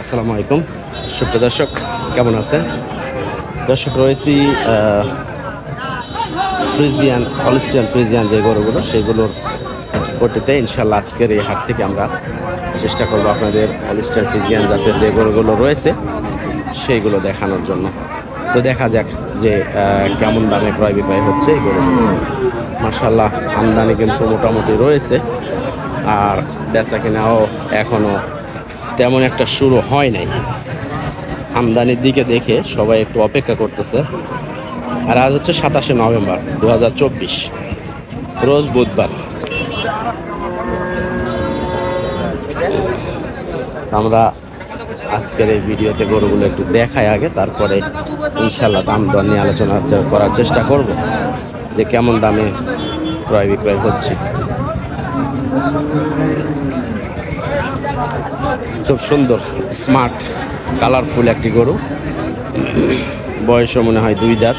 আসসালামু আলাইকুম। সুপ্রিয় দর্শক, কেমন আছেন? দর্শক, রয়েছি ফ্রিজিয়ান, হলিস্টিয়ান ফ্রিজিয়ান যে গরুগুলো, সেগুলোর কোটিতে ইনশাল্লাহ আজকের এই হাট থেকে আমরা চেষ্টা করব আপনাদের হলিস্টিয়ান ফ্রিজিয়ান জাতের যে গরুগুলো রয়েছে, সেইগুলো দেখানোর জন্য। তো দেখা যাক যে কেমন দামে ক্রয় বিক্রয় হচ্ছে এই গরুগুলো। মার্শাল্লাহ আমদানি কিন্তু মোটামুটি রয়েছে, আর বেচা কেনাও এখনও তেমন একটা শুরু হয় নাই। আমদানির দিকে দেখে সবাই একটু অপেক্ষা করতেছে। আর আজ হচ্ছে সাতাশে নভেম্বর দু হাজার চব্বিশ। রোজ বুধবার। আমরা আজকের এই ভিডিওতে গরুগুলো একটু দেখাই আগে, তারপরে ইনশাল্লাহ দাম দর নিয়ে আলোচনা করার চেষ্টা করব যে কেমন দামে ক্রয় বিক্রয় হচ্ছে। খুব সুন্দর স্মার্ট কালারফুল একটি গরু। বয়সও মনে হয় দুই দাঁত।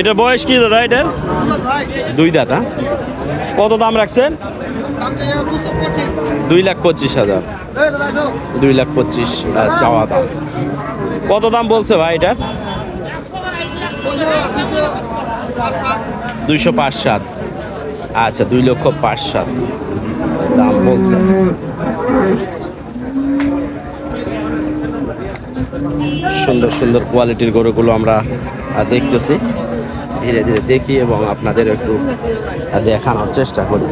এটা বয়স কি দাদা এটার? দুই দাঁত হ্যাঁ? কত দাম রাখছেন? দুই লাখ পঁচিশ হাজার। দুই লাখ পঁচিশ চাওয়া দাম। কত দাম বলছে ভাই এটার দুইশো পাঁচ সাত। আচ্ছা দুই লক্ষ পাঁচ সাত। দাম বলছে। সুন্দর সুন্দর কোয়ালিটির গরুগুলো আমরা দেখতেছি। ধীরে ধীরে দেখি এবং আপনাদের একটু দেখানোর চেষ্টা করি।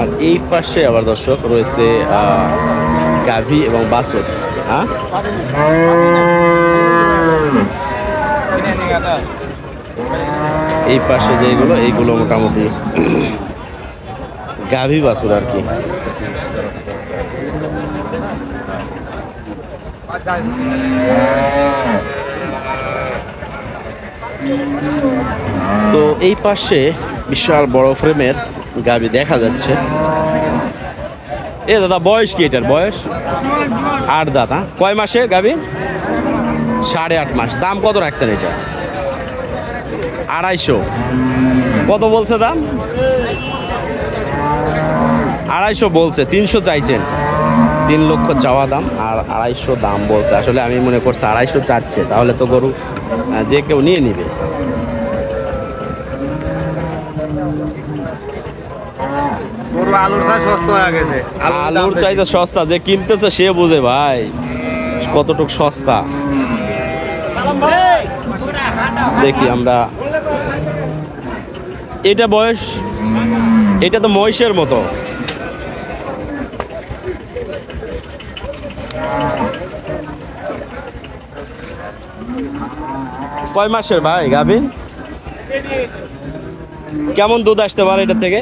আর এই পাশে আবার দর্শক রয়েছে গাভী এবং বাসক হ্যাঁ? এই পাশে যেগুলো, এইগুলো মোটামুটি গাভী বাছুর আর কি। তো এই পাশে বিশাল বড় ফ্রেমের গাভী দেখা যাচ্ছে। এ দাদা, বয়স কি এটার বয়স? আট দাদা কয় মাসে গাভী সাড়ে আট মাস। দাম কত রাখছেন এটা? আড়াইশো। কত বলছে দাম? আড়াইশো বলছে, তিনশো চাইছেন। তিন লক্ষ চাওয়া দাম, আর আড়াইশো দাম বলছে। আসলে আমি মনে করছি আড়াইশো চাচ্ছে, তাহলে তো গরু যে কেউ নিয়ে নিবে। গরু আলুর চাই সস্তা হয়ে গেছে। আলুর চাইতে সস্তা যে কিনতেছে সে বুঝে ভাই। কতটুক সস্তা। দেখি আমরা। এটা বয়স এটা তো মহিষের মতো। কয় মাসের ভাই গাভিন কেমন দুধ আসতে পারে এটা থেকে?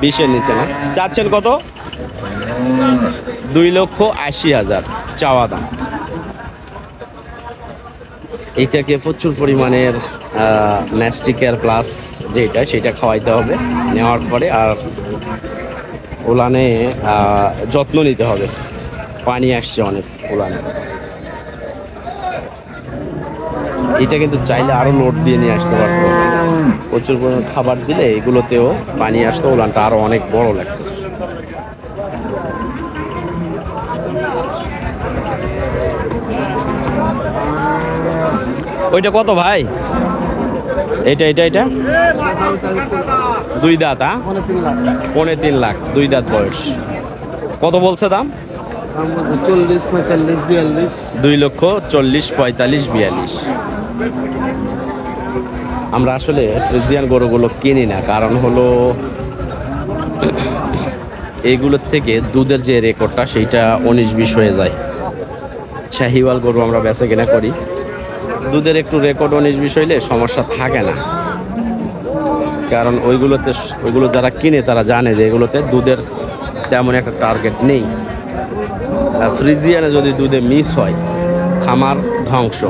বিশের নিচে না। চাচ্ছেন কত? দুই লক্ষ আশি হাজার চাওয়া দাম। এইটাকে প্রচুর পরিমাণের ন্যাস্টিকেয়ার প্লাস যেটা সেটা খাওয়াইতে হবে। নেওয়ার পরে আর আহ, যত্ন নিতে হবে। পানি আসছে অনেক ওলানে এটা কিন্তু চাইলে আরও লোড দিয়ে নিয়ে আসতে পারতো। প্রচুর পরিমাণ খাবার দিলে এগুলোতেও পানি আসতো ওলানটা আরও অনেক বড় লাগতো। ওইটা কত ভাই? এটা এটা এটা? দুই দাঁত হ্যাঁ তিন লাখ পৌনে তিন লাখ দুই দাঁত বয়স। কত বলছে দাম? চল্লিশ পঁয়তাল্লিশ বিয়াল্লিশ। দুই লক্ষ চল্লিশ পঁয়তাল্লিশ বিয়াল্লিশ। আমরা আসলে ফ্রিজিয়ান গরুগুলো কিনি না, কারণ হলো এইগুলোর থেকে দুধের যে রেকর্ডটা, সেইটা উনিশ বিশ হয়ে যায়। শাহিওয়াল গরু আমরা বেচা কেনা করি। দুধের একটু রেকর্ড উনিশ বিশ হইলে সমস্যা থাকে না। কারণ ওইগুলোতে, ওইগুলো যারা কিনে, তারা জানে যে এগুলোতে দুধের তেমন একটা টার্গেট নেই। আর ফ্রিজিয়ানে যদি দুধে মিস হয়, খামার ধ্বংস।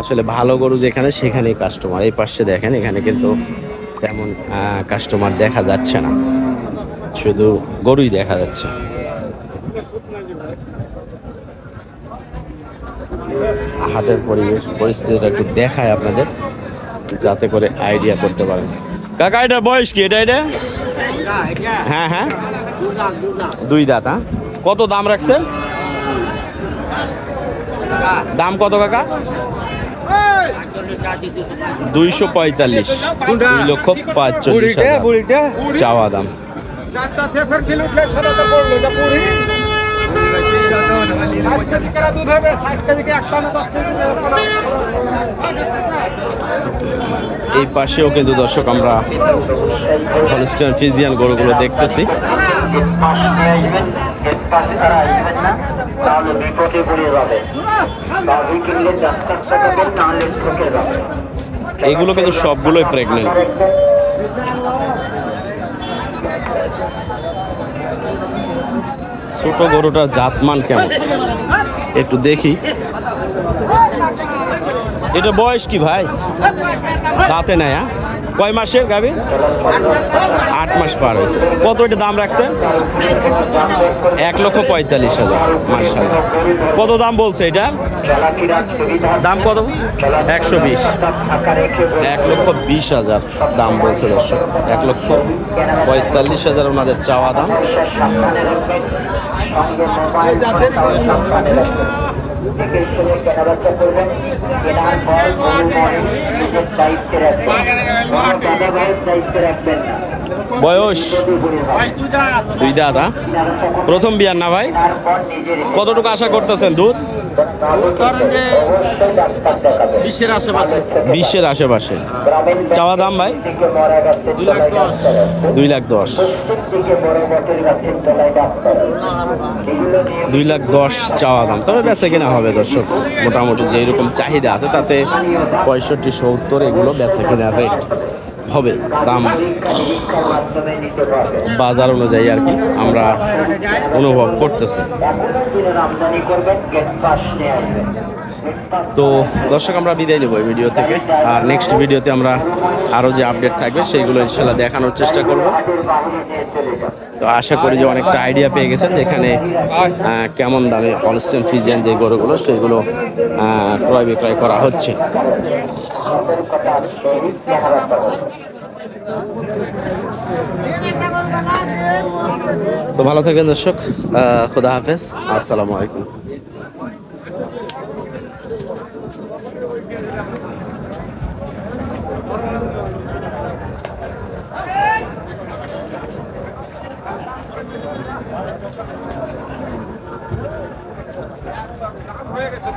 আসলে ভালো গরু যেখানে, সেখানেই কাস্টমার এই পাশে দেখেন, এখানে কিন্তু তেমন কাস্টমার দেখা যাচ্ছে না। শুধু গরুই দেখা যাচ্ছে। হাটের পরিবেশ, পরিস্থিতিটা একটু দেখায় আপনাদের, যাতে করে আইডিয়া করতে পারেন। কাকা এটা বয়স কি? এটা এটা? হ্যাঁ হ্যাঁ। দুই দাঁত হ্যাঁ? কত দাম রাখছে? দাম কত কাকা? দুইশো পঁয়তাল্লিশ দুই লক্ষ পাঁচচল্লিশ চাওয়া দাম। এই পাশেও কিন্তু দর্শক আমরা হলস্টাইন ফিজিয়ান গরুগুলো দেখতেছি। এগুলো কিন্তু সবগুলোই প্রেগনেন্ট ছোট গরুটার জাতমান কেমন? একটু দেখি। এটা বয়স কি ভাই? দাঁতে নেয় হ্যাঁ? কয় মাসের গাবি? আট মাস পার হয়েছে। কত এটা দাম রাখছেন? এক লক্ষ পঁয়তাল্লিশ হাজার মার্শাল কত দাম বলছে এটা? দাম কত? একশো বিশ। এক লক্ষ বিশ হাজার দাম বলছে দর্শক। এক লক্ষ পঁয়তাল্লিশ হাজার ওনাদের চাওয়া দাম। দেখে শুনে কেনাবেচা করবেন কেনার পর কোনো মনে নিজের দায়িত্বে রাখবেন দাদা ভাইয়ের দায়িত্বে রাখবেন না। বয়স? দুই দাদা প্রথম বিয়ার না ভাই? কতটুকু আশা করতেছেন দুধ? বিশের আশেপাশে। বিশের আশেপাশে। চাওয়া দাম ভাই? দুই লাখ দশ। দুই লাখ দশ। চাওয়া দাম। তবে বেচে কিনা হবে দর্শক মোটামুটি যে এরকম চাহিদা আছে তাতে পঁয়ষট্টি সত্তর এগুলো বেচে কিনা রেট হবে, দাম বাজার অনুযায়ী আর কি আমরা অনুভব করতেছি। তো দর্শক, আমরা বিদায় নেব এই ভিডিও থেকে। আর নেক্সট ভিডিওতে আমরা আরও যে আপডেট থাকবে সেইগুলো ইনশাল্লাহ দেখানোর চেষ্টা করব। তো আশা করি যে অনেকটা আইডিয়া পেয়ে গেছেন যেখানে কেমন দামে হলস্টেন ফিজিয়ান যে গরুগুলো সেইগুলো ক্রয় বিক্রয় করা হচ্ছে সতর্কতার সহিত কেনাবেচা করবেন তো ভালো থাকবেন দর্শক। আহ, খুদা হাফেজ। আসসালামু আলাইকুম। হয়ে গেছে